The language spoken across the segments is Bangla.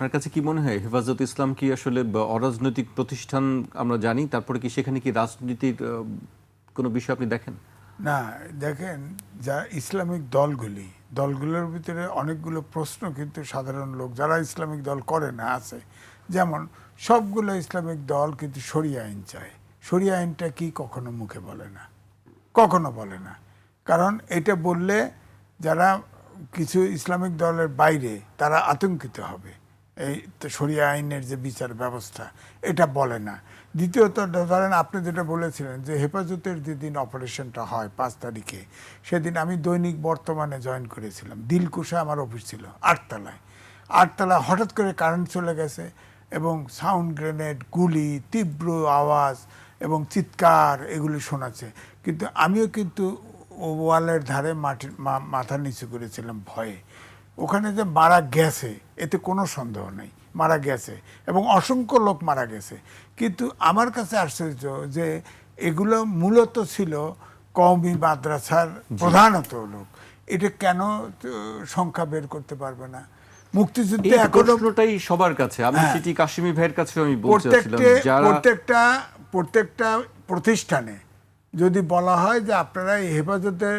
আপনার কাছে কি মনে হয়? হেফাজত ইসলাম কি আসলে অরাজনৈতিক প্রতিষ্ঠান আমরা জানি, তারপরে কি সেখানে কি রাজনীতির কোনো বিষয় আপনি দেখেন? না, দেখেন, যা ইসলামিক দলগুলি, দলগুলোর ভিতরে অনেকগুলো প্রশ্ন কিন্তু সাধারণ লোক, যারা ইসলামিক দল করে না, আছে। যেমন, সবগুলো ইসলামিক দল কিন্তু শরিয়া আইন চায়। শরিয়া আইনটা কি কখনো মুখে বলে না? কখনো বলে না। কারণ এটা বললে যারা কিছু ইসলামিক দলের বাইরে, তারা আতঙ্কিত হবে। এই তো শরিয়া আইনের যে বিচার ব্যবস্থা, এটা বলে না। দ্বিতীয়ত, ধরেন আপনি যেটা বলেছিলেন যে হেফাজতের যেদিন অপারেশনটা হয় পাঁচ তারিখে, সেদিন আমি দৈনিক বর্তমানে জয়েন করেছিলাম। দিলকুশা আমার অফিস ছিল, আটতলায়। আটতলা হঠাৎ করে কারেন্ট চলে গেছে এবং সাউন্ড গ্রেনেড, গুলি, তীব্র আওয়াজ এবং চিৎকার এগুলি শোনাচ্ছে। কিন্তু আমিও কিন্তু ওয়ালের ধারে মাটির মাথা নিচু করেছিলাম ভয়ে। ওখানে যে মারা গেছে এতে কোনো সন্দেহ নেই মারা গেছে এবং অসংখ্য লোক মারা গেছে। কিন্তু আমার কাছে আশ্চর্য যে এগুলো মূলত ছিল কওমি মাদ্রাসার প্রধানত লোক। এটা কেন সংখ্যা বের করতে পারবে না? মুক্তিযুদ্ধে এই সবার কাছে। আমি হ্যাঁ। সেটি কাশিমি ভাইয়ের কাছে আমি প্রত্যেকটা প্রত্যেকটা প্রতিষ্ঠানে যদি বলা হয় যে আপনারা এই হেফাজতের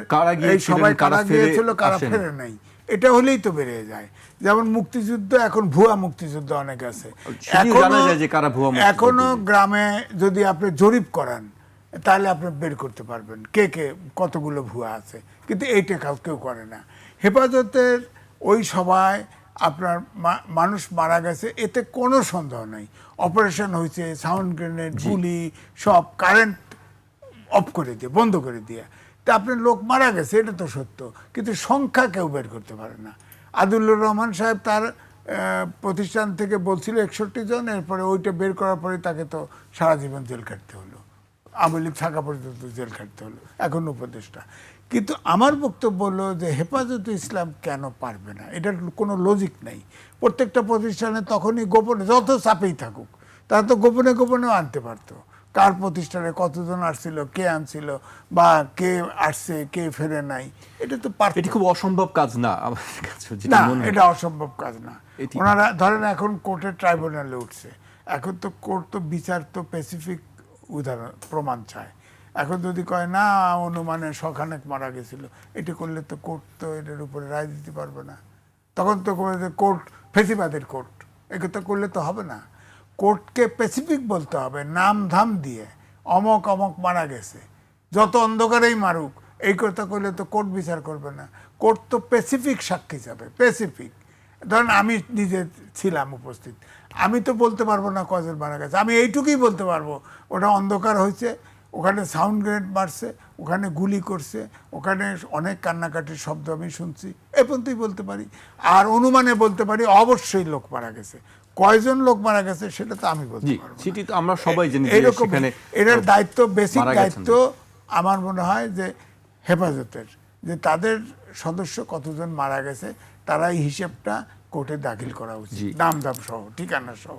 সবাই কারা গিয়েছিল কারা ফেরে নাই। এটা হলেই তো বেড়ে যায়। যেমন মুক্তিযুদ্ধ এখন ভুয়া মুক্তিযুদ্ধ অনেক আছে। এখনও গ্রামে যদি আপনি জরিপ করান তাহলে আপনি বের করতে পারবেন কে কে কতগুলো ভুয়া আছে। কিন্তু এইটা কাউ করে না। হেফাজতের ওই সভায় আপনার মানুষ মারা গেছে এতে কোনো সন্দেহ নেই। অপারেশন হয়েছে সাউন্ড গ্রেনেড গুলি সব কারেন্ট অফ করে দিয়ে বন্ধ করে দিয়ে। তা আপনার লোক মারা গেছে, এটা তো সত্য। কিন্তু সংখ্যা কেউ বের করতে পারে না। আদুল্লুর রহমান সাহেব তার প্রতিষ্ঠান থেকে বলছিল একষট্টি জন, এরপরে ওইটা বের করার পরে তাকে তো সারা জীবন জেল কাটতে হলো। আওয়ামী লীগ থাকা পর্যন্ত জেল কাটতে হলো, এখন উপদেষ্টা। কিন্তু আমার বক্তব্য হলো যে হেফাজত ইসলাম কেন পারবে না? এটার কোনো লজিক নেই। প্রত্যেকটা প্রতিষ্ঠানে তখনই গোপনে, যত চাপেই থাকুক, তারা তো গোপনে গোপনেও আনতে পারতো। কার প্রতিষ্ঠানে কতজন আসছিল কে আনছিল বা কে আসছে কে ফেরে নাই এটা তো এটি খুব অসম্ভব কাজ না আমার কাছে না এটা অসম্ভব কাজ না। ওনারা ধরেন এখন কোর্টের ট্রাইব্যুনালে উঠছে। এখন তো কোর্ট তো বিচার তো স্পেসিফিক উদাহরণ প্রমাণ চায়। এখন যদি কয় না অনুমানে শখানেক মারা গেছিল এটি করলে তো কোর্ট তো এটার উপরে রায় দিতে পারবে না। তখন তো কোর্ট ফেসিবাদের কোর্ট এগুলো করলে তো হবে না। কোর্টকে স্পেসিফিক বলতে হবে নাম ধাম দিয়ে, অমক অমক মারা গেছে। যত অন্ধকারেই মারুক, এই কথা করলে তো কোর্ট বিচার করবে না। কোর্ট তো স্পেসিফিক সাক্ষী যাবে স্পেসিফিক ধরেন আমি নিজে ছিলাম উপস্থিত। আমি তো বলতে পারব না কজন মারা গেছে। আমি এইটুকুই বলতে পারব, ওটা অন্ধকার হয়েছে ওখানে সাউন্ড গ্রেড মারছে ওখানে গুলি করছে ওখানে অনেক কান্নাকাটির শব্দ আমি শুনছি। এ পর্যন্তই বলতে পারি। আর অনুমানে বলতে পারি অবশ্যই লোক মারা গেছে। কয়জন লোক মারা গেছে সেটা তো আমি বলতে পারব সেটি তো আমরা সবাই জানি সেখানে এটার দায়িত্ব বেসিক দায়িত্ব আমার মনে হয় যে হেফাজতের যে তাদের সদস্য কতজন মারা গেছে তারা এই হিসেবটা কোর্টে দাখিল করা উচিত। নাম দাম সহ ঠিকানা সহ।